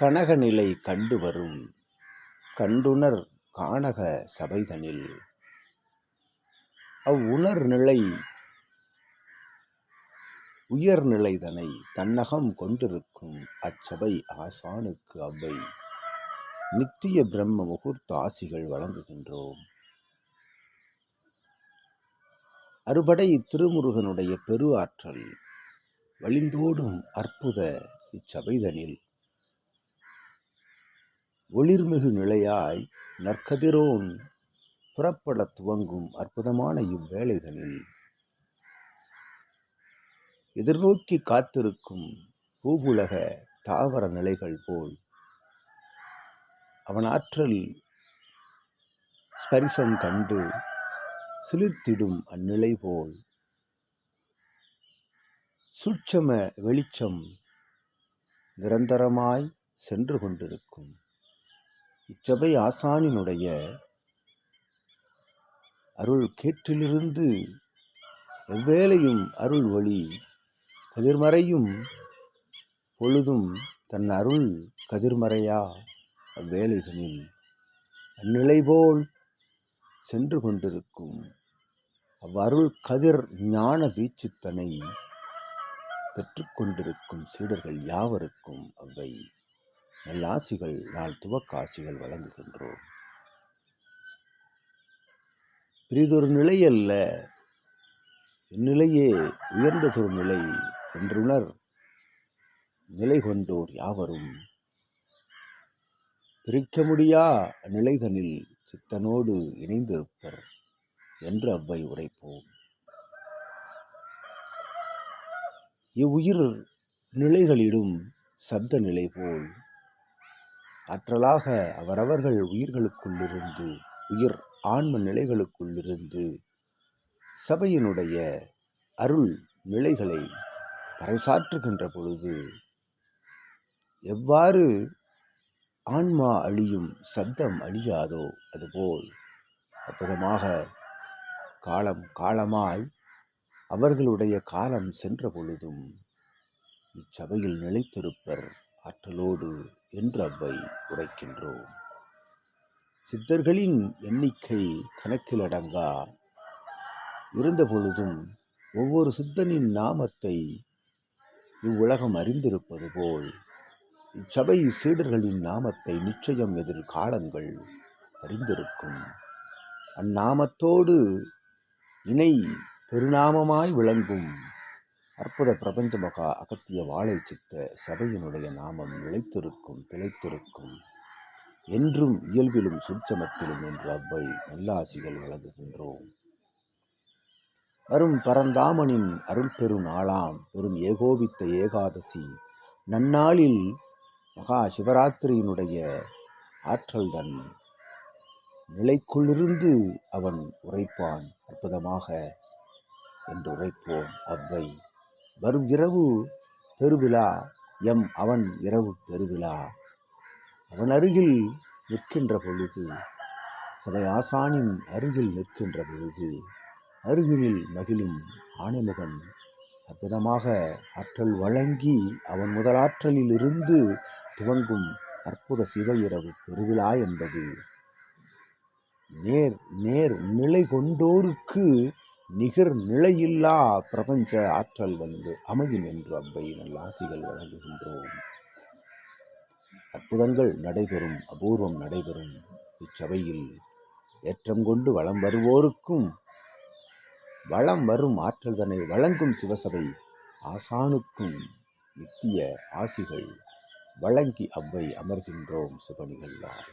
கனகநிலை கண்டு வரும் கண்டுணர் கானக சபைதனில். அவ்வுணர் நிலை உயர்நிலைதனை தன்னகம் கொண்டிருக்கும் அச்சபை ஆசானுக்கு அவ்வை. நித்திய பிரம்ம முகூர்த்த ஆசிகள் வழங்குகின்றோம். அறுபடை திருமுருகனுடைய பெரு ஆற்றல் வழிந்தோடும் அற்புத இச்சபைதனில். ஒளிர்மிகு நிலையாய் நற்கதிரோன் புறப்பட துவங்கும் அற்புதமான இவ்வேளைகளில். எதிர்நோக்கி காத்திருக்கும் பூவுலக தாவர நிலைகள் போல் அவன் ஆற்றல் ஸ்பரிசம் கண்டு சிலிர்த்திடும் அந்நிலை போல் சூட்சம வெளிச்சம் நிரந்தரமாய் சென்று கொண்டிருக்கும். இச்சபை ஆசானினுடைய அருள் கேற்றிலிருந்து எவ்வேளையும் அருள் ஒளி கதிர்மறையும் பொழுதும் தன் அருள் கதிர்மறையா? அவ்வேளைகளில் அந்நிலை போல் சென்று கொண்டிருக்கும் அவ்வருள் கதிர் ஞான வீச்சுத்தனை பெற்றுக்கொண்டிருக்கும் சீடர்கள் யாவருக்கும் அவை நல்லாசிகள் நாள் துவக்காசிகள் வழங்குகின்றோம். பிரிதொரு நிலை அல்ல இந்நிலையே உயர்ந்ததொரு நிலை என்றுணர் நிலை கொண்டோர் யாவரும். பிரிக்க முடியா நிலைதனில் சித்தனோடு இணைந்திருப்பர் என்று அவ்வை உரைப்போம். இவ்வுயிர் நிலைகளிடும் சப்த நிலை போல் ஆற்றலாக அவரவர்கள் உயிர்களுக்குள்ளிருந்து உயிர் ஆன்ம நிலைகளுக்குள்ளிருந்து சபையினுடைய அருள் நிலைகளை பறைசாற்றுகின்ற பொழுது எவ்வாறு ஆன்மா அழியும் சப்தம் அழியாதோ அதுபோல் அற்புதமாக காலம் காலமாய் அவர்களுடைய காலம் சென்ற பொழுதும் இச்சபையில் நிலைத்திருப்பர். ஆற்றலோடு என்று அவ்வை உரைக்கின்றோம் சித்தர்களின் எண்ணிக்கை கணக்கிலடங்கா இருந்தபொழுதும் ஒவ்வொரு சித்தனின் நாமத்தை இவ்வுலகம் அறிந்திருப்பது போல் இச்சபை சீடர்களின் நாமத்தை நிச்சயம் எதிர்காலங்கள் அறிந்திருக்கும். அந்நாமத்தோடு இணை பெருநாமமாய் விளங்கும் அற்புத பிரபஞ்ச மகா அகத்திய வாழை சித்த சபையினுடைய நாமம் நிலைத்திருக்கும் திளைத்திருக்கும். என்றும் இயல்பிலும் சுற்றமத்திலும் என்று அவ்வை நல்லாசிகள் வழங்குகின்றோம். வரும் பரந்தாமனின் அருள் பெரும் நாளாம் பெரும் ஏகோபித்த ஏகாதசி. நன்னாளில் மகா சிவராத்திரியினுடைய ஆற்றல் தன் நிலைக்குள்ளிருந்து அவன் உரைப்பான் அற்புதமாக. என்று உரைப்போம் அவ்வை. வரும் இரவு பெருவிழா. எம் அவன் இரவு பெருவிழா. அவன் அருகில் நிற்கின்ற பொழுது சபை ஆசானின் அருகில் நிற்கின்ற பொழுது அருகினில் மகிழும் ஆணைமுகன் அற்புதமாக ஆற்றல் வழங்கி அவன் முதலாற்றலில் இருந்து துவங்கும் அற்புத சிவ இரவு பெருவிழா என்பது. நேர் நேர் நிலை கொண்டோருக்கு நிகர் நிலையில்லா பிரபஞ்ச ஆற்றல் வந்து அமையும் என்று அவ்வை நல்லாசிகள் வழங்குகின்றோம். அற்புதங்கள் நடைபெறும் அபூர்வம் நடைபெறும். இச்சபையில் ஏற்றம் கொண்டு வளம் வருவோருக்கும் வளம் வரும் ஆற்றல் தன்னை வழங்கும் சிவசபை ஆசானுக்கும் நித்திய ஆசிகள் வழங்கி அவ்வை அமர்கின்றோம் சிவனிகள்வாய்